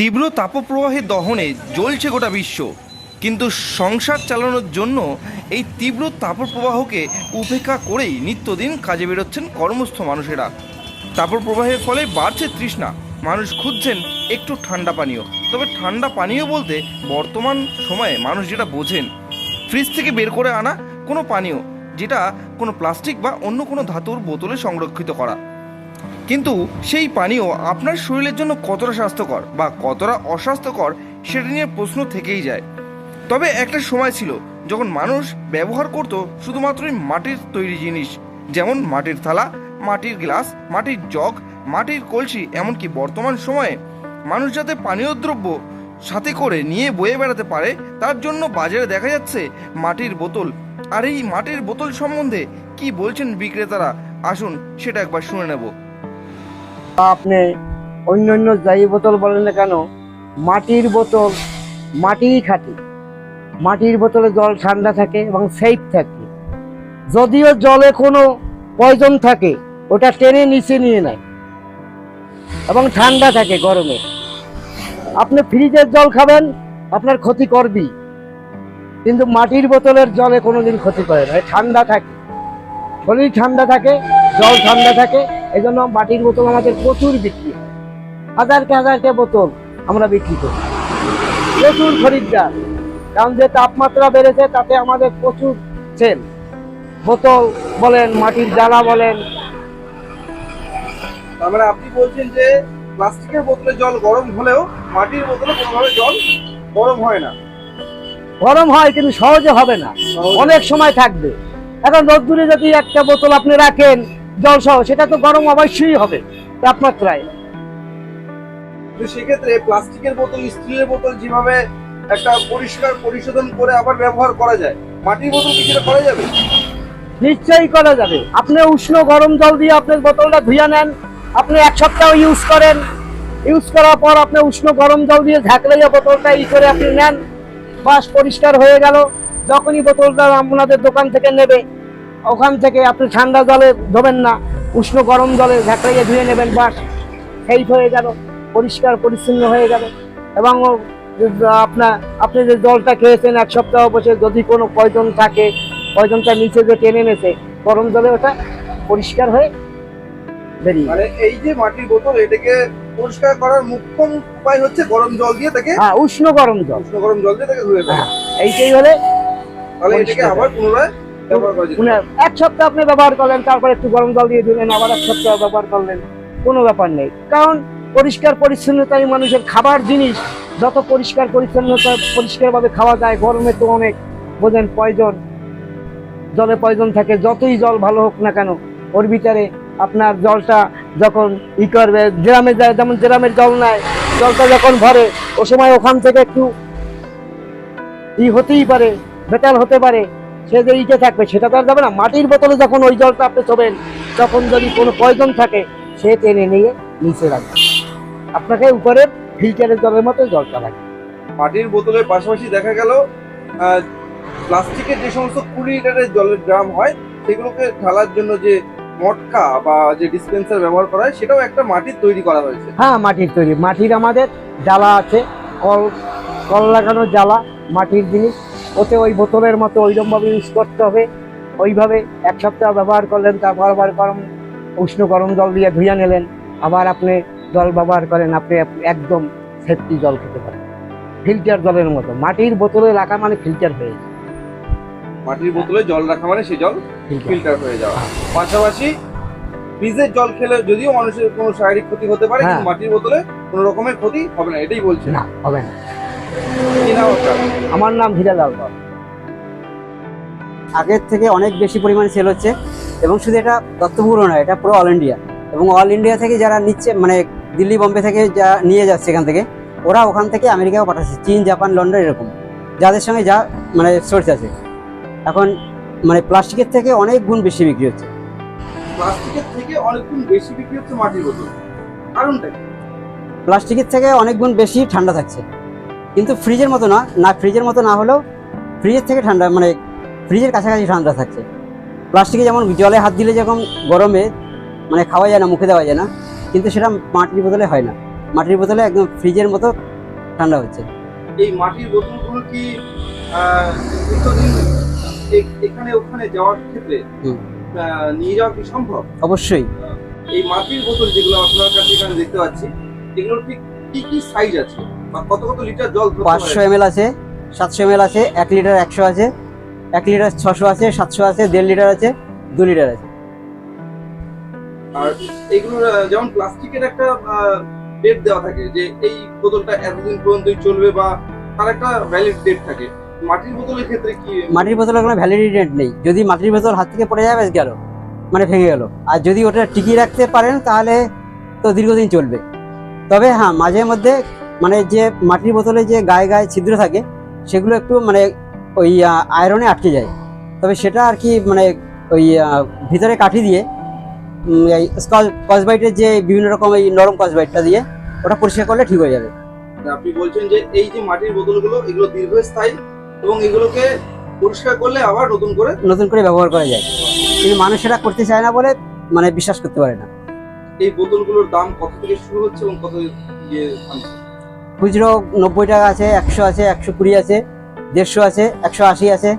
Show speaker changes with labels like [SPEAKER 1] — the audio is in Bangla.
[SPEAKER 1] তীব্র তাপপ্রবাহের দহনে জ্বলছে গোটা বিশ্ব। কিন্তু সংসার চালানোর জন্য এই তীব্র তাপপ্রবাহকে উপেক্ষা করেই নিত্যদিন কাজে বেরোচ্ছেন কর্মস্থ মানুষেরা। তাপপ্রবাহের ফলে বাড়ছে তৃষ্ণা। মানুষ খুঁজছেন একটু ঠান্ডা পানীয়। তবে ঠান্ডা পানীয় বলতে বর্তমান সময়ে মানুষ যেটা বোঝেন, ফ্রিজ থেকে বের করে আনা কোনো পানীয়, যেটা কোনো প্লাস্টিক বা অন্য কোনো ধাতুর বোতলে সংরক্ষিত করা। কিন্তু সেই পানীয় আপনার শরীরের জন্য কতটা স্বাস্থ্যকর বা কতটা অস্বাস্থ্যকর সেটা নিয়ে প্রশ্ন থেকেই যায়। তবে একটা সময় ছিল যখন মানুষ ব্যবহার করত শুধুমাত্রই মাটির তৈরি জিনিস, যেমন মাটির থালা, মাটির গ্লাস, মাটির জগ, মাটির কলসি, এমনকি বর্তমান সময়ে মানুষ যাতে পানীয় দ্রব্য সাথে করে নিয়ে বয়ে বেড়াতে পারে, তার জন্য বাজারে দেখা যাচ্ছে মাটির বোতল। আর এই মাটির বোতল সম্বন্ধে কি বলছেন বিক্রেতারা? আসুন, সেটা একবার শুনে নেব।
[SPEAKER 2] আপনি অন্য অন্য যাই বোতল বলেন না কেন, মাটির বোতল, মাটিই খাঁটি। মাটির বোতলে জল ঠান্ডা থাকে এবং সেফ থাকে। যদিও জলে কোনো পয়জন থাকে, ওটা টেনে নিচে নিয়ে নেয় এবং ঠান্ডা থাকে গরমে। আপনি ফ্রিজের জল খাবেন, আপনার ক্ষতি করবি কিন্তু মাটির বোতলের জলে কোনোদিন ক্ষতি করে না ঠান্ডা থাকে। শরীর ঠান্ডা থাকে জল ঠান্ডা থাকে এই জন্য মাটির বোতল আমাদের প্রচুর বিক্রি। হাজারকে হাজারকে বোতল আমরা বিক্রি করি। প্রচুর খরিদ্দার কারণ যে তাপমাত্রা বেড়েছে তাতে আমাদের প্রচুর সেল। বোতল বলেন মাটির জ্বালা বলেন।
[SPEAKER 1] তার মানে আপনি বলছেন যে প্লাস্টিকের বোতলে জল গরম হলেও মাটির বোতলে কোনোভাবে জল গরম হয় না।
[SPEAKER 2] গরম হয় কিন্তু সহজে হবে না। অনেক সময় থাকবে। এখন রোদ্দুরে যদি একটা বোতল আপনি রাখেন জল সহ সেটা তো গরম অবশ্যই হবে। তাপমাত্রায়।
[SPEAKER 1] সেক্ষেত্রে প্লাস্টিকের বোতল স্টিলের বোতল যেভাবে একটা পরিষ্কার পরিশোধন করে আবার ব্যবহার করা যায় মাটির বোতল কি সেটা করা যাবে?
[SPEAKER 2] নিশ্চয়ই করা যাবে। আপনি উষ্ণ গরম জল দিয়ে আপনার বোতলটা ধুয়ে নেন আপনি এক সপ্তাহ ইউজ করেন। ইউজ করার পর আপনি উষ্ণ গরম জল দিয়ে ঝাঁকলাইয়া বোতলটা ই করে আপনি নেন বাস পরিষ্কার হয়ে গেল। যখনই বোতলটা আপনাদের দোকান থেকে নেবে। ওখান থেকে আপনি ঠান্ডা জলে ধোবেন না উষ্ণ গরম জলে ঝাঁকলাইয়া ধুয়ে নেবেন বাস সেই হয়ে গেল পরিষ্কার পরিচ্ছন্ন হয়ে গেল। এবং আপনার আপনি যে জলটা খেয়েছেন এক সপ্তাহ বসে যদি কোনো পয়জন থাকে পয়জনটা নিচে যে টেনে নেছে গরম জলে ওটা পরিষ্কার হয়ে বেরিয়ে
[SPEAKER 1] মানে এই যে মাটির বোতল এটাকে পরিষ্কার করার মুখ্যম উপায় হচ্ছে গরম জল দিয়ে তাকে
[SPEAKER 2] হ্যাঁ উষ্ণ গরম জল।
[SPEAKER 1] উষ্ণ গরম জল দিয়ে তাকে ধুয়ে
[SPEAKER 2] হ্যাঁ এইটাই হলে
[SPEAKER 1] তাহলে এটাকে আবার পুনরায়।
[SPEAKER 2] এক সপ্তাহ আপনি ব্যবহার করলেন তারপর একটু গরম জল দিয়ে দিলেন আবার এক সপ্তাহ ব্যবহার করলেন কোনো ব্যাপার নেই। কারণ পরিষ্কার পরিচ্ছন্নতাই মানুষের খাবার জিনিস যত পরিষ্কার পরিচ্ছন্নতা পরিষ্কারভাবে খাওয়া যায় গরমে তো অনেক বোঝেন পয়জন জলে পয়জন থাকে যতই জল ভালো হোক না কেন ওর ভিতরে আপনার জলটা যখন ই করবে জেরামে যায় যেমন জেরামের জল নেয় জলটা যখন ভরে ও সময় ওখান থেকে একটু ই হতেই পারে। বেতাল হতে পারে সে যে ইটে থাকবে সেটা তো আর যাবে না। মাটির বোতলে যখন ওই জলটা আপনি চবেন তখন যদি কোনো প্রয়োজন থাকে সে টেনে নিয়ে নিচে রাখবে। আপনাকে উপরে ফিল্টারের জলের মতো জলটা লাগবে
[SPEAKER 1] মাটির বোতলের পাশাপাশি দেখা গেল প্লাস্টিকের যে সমস্ত কুড়ি লিটারের জলের ড্রাম হয় সেগুলোকে ঢালার জন্য যে মটকা বা যে ডিসপেন্সার ব্যবহার করা হয় সেটাও একটা মাটির তৈরি করা হয়েছে।
[SPEAKER 2] হ্যাঁ মাটির তৈরি। মাটির আমাদের জ্বালা আছে কল কল লাগানো জ্বালা মাটির জিনিস। ওতে ওই বোতলের মতো ওইরকমভাবে ইউজ করতে হবে। ওইভাবে এক সপ্তাহ ব্যবহার করলেন তারপর আবার গরম উষ্ণ গরম জল দিয়ে ধুয়ে নিলেন। আবার আপনি জল ব্যবহার করেন আপনি একদম সেফটি জল খেতে পারেন। ফিল্টার জলের মতো। মাটির বোতলে রাখা মানে ফিল্টার হয়ে যায়।
[SPEAKER 1] মাটির বোতলে জল রাখা মানে সেই জল
[SPEAKER 2] ফিল্টার
[SPEAKER 1] হয়ে যাওয়া। পাশাপাশি ফ্রিজের জল খেলে যদিও মানুষের কোনো শারীরিক ক্ষতি হতে পারে
[SPEAKER 2] হ্যাঁ।
[SPEAKER 1] কিন্তু মাটির বোতলে কোনো রকমের ক্ষতি হবে না এটাই বলছেন
[SPEAKER 2] না হবে না? আমার নাম হীরালাল বাবু।
[SPEAKER 3] আগের থেকে অনেক বেশি পরিমাণে সেল হচ্ছে এবং শুধু এটা দত্তপুর নয় এটা পুরো অল ইন্ডিয়া এবং অল ইন্ডিয়া থেকে যারা নিচ্ছে মানে দিল্লি বোম্বে থেকে যা নিয়ে যাচ্ছে এখান থেকে ওরা ওখান থেকে আমেরিকাও পাঠাচ্ছে। চীন জাপান লন্ডন এরকম। যাদের সঙ্গে যা মানে সোর্স আছে। এখন মানে প্লাস্টিকের থেকে অনেক গুণ বেশি বিক্রি হচ্ছে।
[SPEAKER 1] প্লাস্টিকের থেকে অনেকগুণ বেশি বিক্রি হচ্ছে মাটির বোতল কারণটা
[SPEAKER 3] প্লাস্টিকের থেকে অনেক গুণ বেশি ঠান্ডা থাকছে। কিন্তু ফ্রিজের মতো না না ফ্রিজের মতো না হলেও ফ্রিজের থেকে ঠান্ডা মানে ফ্রিজের কাছাকাছি ঠান্ডা থাকছে। প্লাস্টিকে যেমন জলে হাত দিলে যেরকম গরমে মানে খাওয়া যায় না মুখে দেওয়া যায় না কিন্তু সেটা মাটির বোতলে হয় না। মাটির বোতলে একদম ফ্রিজের মতো ঠান্ডা হচ্ছে।
[SPEAKER 1] এই মাটির বোতলগুলো কি এখানে ওখানে যাওয়ার ক্ষেত্রে নিয়ে যাওয়া কি সম্ভব?
[SPEAKER 3] অবশ্যই।
[SPEAKER 1] এই মাটির বোতল যেগুলো আপনার কাছে এখানে দেখতে পাচ্ছি এগুলোর ঠিক কি কি সাইজ আছে? কত কত লিটার জল
[SPEAKER 3] পাঁচশো? এম আছে সাতশো এম আছে এক লিটার একশো আছে এক লিটার ছশো আছে সাতশো আছে দেড় লিটার আছে দু লিটার আছে।
[SPEAKER 1] আর যেমন প্লাস্টিকের একটা ডেট দেওয়া থাকে যে এই বোতলটা এতদিন পর্যন্তই চলবে বা তার একটা ভ্যালিড ডেট থাকে। মাটির বোতলের ক্ষেত্রে কি?
[SPEAKER 3] মাটির বোতলের কোনো ভ্যালিডিটি ডেট নেই। যদি মাটির বোতল হাত থেকে পড়ে যাবে গেল। মানে ভেঙে গেল। আর যদি ওটা টিকিয়ে রাখতে পারেন তাহলে তো দীর্ঘদিন চলবে। তবে হ্যাঁ মাঝে মধ্যে মানে যে মাটির বোতলে যে গায়ে গায়ে ছিদ্র থাকে সেগুলো একটু মানে ওই আয়রনে আটকে যায়। তবে সেটা আর কি মানে ওই ভিতরে কাঠি দিয়ে এই কসবাইটের যে বিভিন্ন রকম এই নরম কসবাইটটা দিয়ে ওটা পরিষ্কার করলে ঠিক হয়ে যাবে।
[SPEAKER 1] আপনি বলছেন যে এই যে মাটির বোতলগুলো এগুলো দীর্ঘস্থায়ী এবং এগুলোকে পরিষ্কার করলে আবার নতুন করে
[SPEAKER 3] নতুন করে ব্যবহার করা যায়। কিন্তু মানুষ সেটা করতে চায় না বলে মানে বিশ্বাস করতে পারে না।
[SPEAKER 1] এই বোতলগুলোর দাম কত থেকে শুরু হচ্ছে এবং কত ইয়ে?
[SPEAKER 3] খুচরো নব্বই টাকা আছে একশো আছে একশো কুড়ি আছে দেড়শো আছে একশো আশি আছে।